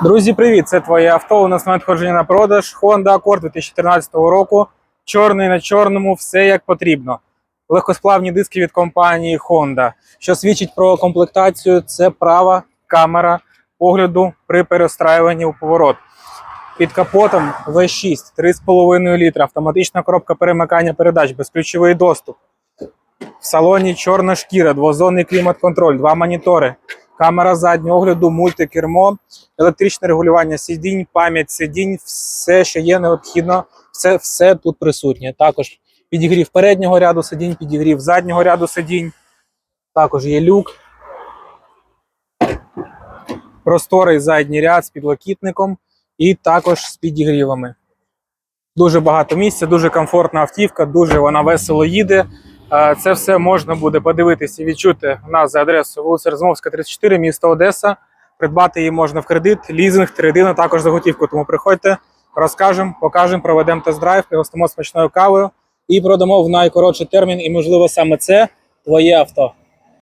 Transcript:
Друзі, привіт! Це твоє авто. У нас на надходження на продаж Honda Accord 2014 року. Чорний на чорному, все як потрібно. Легкосплавні диски від компанії Honda. Що свідчить про комплектацію, це права камера огляду при перестраюванні у поворот. Під капотом V6, 3,5 літра, автоматична коробка перемикання передач, безключовий доступ. В салоні чорна шкіра, двозонний клімат-контроль, два монітори, камера заднього огляду, мультикермо, електричне регулювання сидінь, пам'ять сидінь, все, що є необхідно, все, все тут присутнє. Також підігрів переднього ряду сидінь, підігрів заднього ряду сидінь. Також є люк. Просторий задній ряд з підлокітником і також з підігрівами. Дуже багато місця, дуже комфортна автівка, дуже вона весело їде. Це все можна буде подивитися і відчути у нас за адресою вулиця Розмовська, 34, місто Одеса. Придбати її можна в кредит, лізинг, тридина, також за готівку. Тому приходьте, розкажемо, покажемо, проведемо тест-драйв, пригостимо смачною кавою і продамо в найкоротший термін. І, можливо, саме це твоє авто.